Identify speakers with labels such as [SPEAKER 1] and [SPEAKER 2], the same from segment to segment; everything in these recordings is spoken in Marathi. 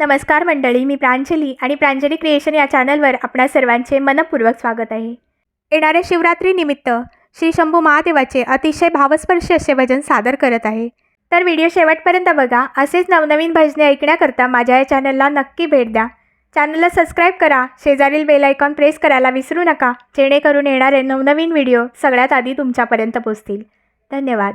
[SPEAKER 1] नमस्कार मंडळी मी प्रांजली आणि प्रांजली क्रिएशन या चॅनलवर आपणा सर्वांचे मनपूर्वक स्वागत आहे. येणाऱ्या शिवरात्रीनिमित्त श्री शंभू महादेवाचे अतिशय भावस्पर्शी असे भजन सादर करत आहे. तर व्हिडिओ शेवटपर्यंत बघा असेच नवनवीन भजने ऐकण्याकरता माझ्या या चॅनलला नक्की भेट द्या. चॅनलला सबस्क्राईब करा शेजारील बेल आयकॉन प्रेस करायला विसरू नका जेणेकरून येणारे नवनवीन व्हिडिओ सगळ्यात आधी तुमच्यापर्यंत पोचतील धन्यवाद.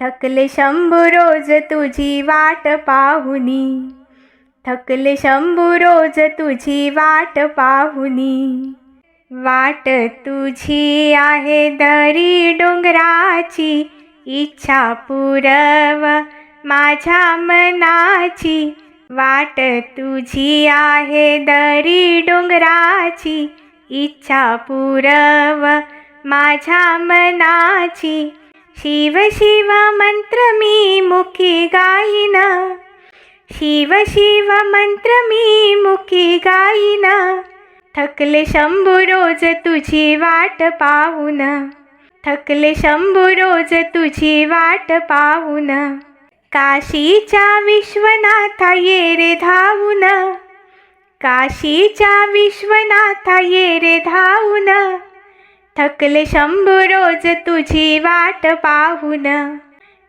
[SPEAKER 1] थकले शंभू रोज तुझी वाट पाहुनी. थकले शंभू रोज तुझी वाट पाहुनी. वाट तुझी आहे दरी डोंगराची इच्छा पुरव माझ्या मनाची. वाट तुझी आहे दरी डोंगराची इच्छा पुरव माझ्या मनाची. शिव शिव मंत्र मी मुखी गाईन. शिव शिव मंत्र मी मुखी गाईन. थकले शंभू रोज तुझी वाट पाहून. थकले शंभू रोज तुझी वाट पाहून. काशीच्या विश्वनाथा ये रे धावून. काशीच्या विश्वनाथा ये रे धावून. थकले शंभू रोज तुझी वाट पाहून.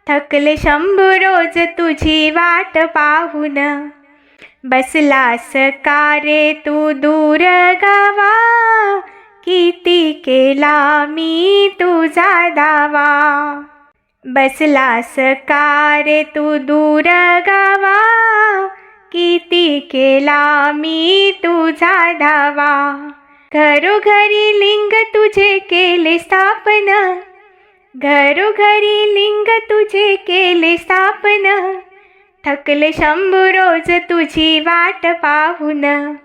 [SPEAKER 1] थकले शंभू रोज तुझी वाट पाहून. बसलास का रे तू दूर गावा. किती केला मी तुझा दावा. बसलास का रे तू दूर गावा. किती केला मी तुझा धावा घरोघरी लिंग तुझे केले स्थापन. घरोघरी लिंग तुझे केले स्थापन. थकले शंभू रोज तुझी वाट पाहून.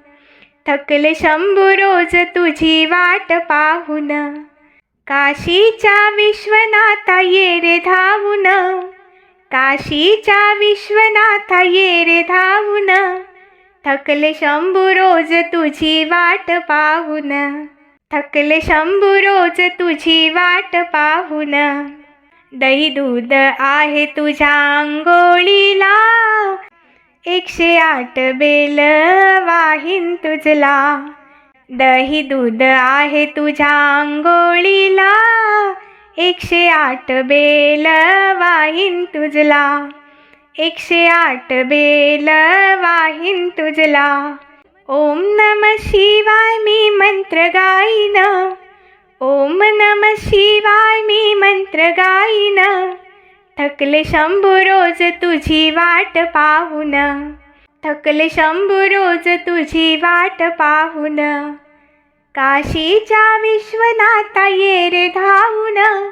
[SPEAKER 1] थकले शंभू रोज तुझी वाट पाहून. काशीच्या विश्वनाथा ये रे धावून. काशीच्या विश्वनाथा ये रे धावून. थकले शंभू रोज तुझी वाट पाहून. थकले शंभू रोज तुझी वाट पाहून. दही दूध आहे तुझ्या अंगोळीला एकशे आठ बेल वाहीन तुझला. दही दूध आहे तुझ्या अंगोळीला एकशे आठ बेल वाहीन तुझला. एकशे आठ बेल वाहीन तुझला. ओम नम शिवाय मी मंत्र गाईन. ओम नम शिवाय मी मंत्र गाईन. थकले शंभू रोज तुझी वाट पाहून. थकले शंभू रोज तुझी वाट पाहून. काशीच्या विश्वनाथा ये रे धावून.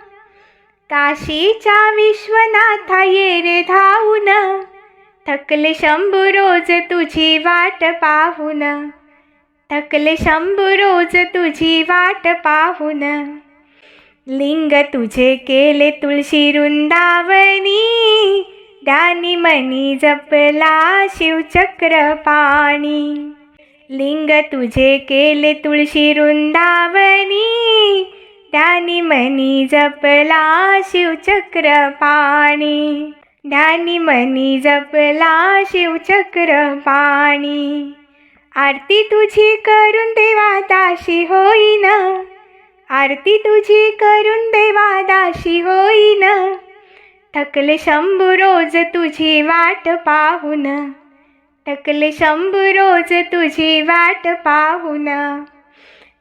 [SPEAKER 1] काशीच्या विश्वनाथा ये रे धावून थकले शंभू रोज तुझी वाट पाहून. थकले शंभू रोज तुझी वाट पाहून. लिंग तुझे केले तुळशी वृंदावनी. ध्यानी मनी जपला शिवचक्र पाणी. लिंग तुझे केले तुळशी वृंदावनी. ध्यानी मनी जपला शिवचक्र पाणी. ध्यानी मनी जपला शिवचक्र पाणी. आरती तुझी करून देवा दाशी होईन. आरती तुझी करून देवा दाशी होईन. थकले शंभू रोज तुझी वाट पाहून. थकले शंभू रोज तुझी वाट पाहून.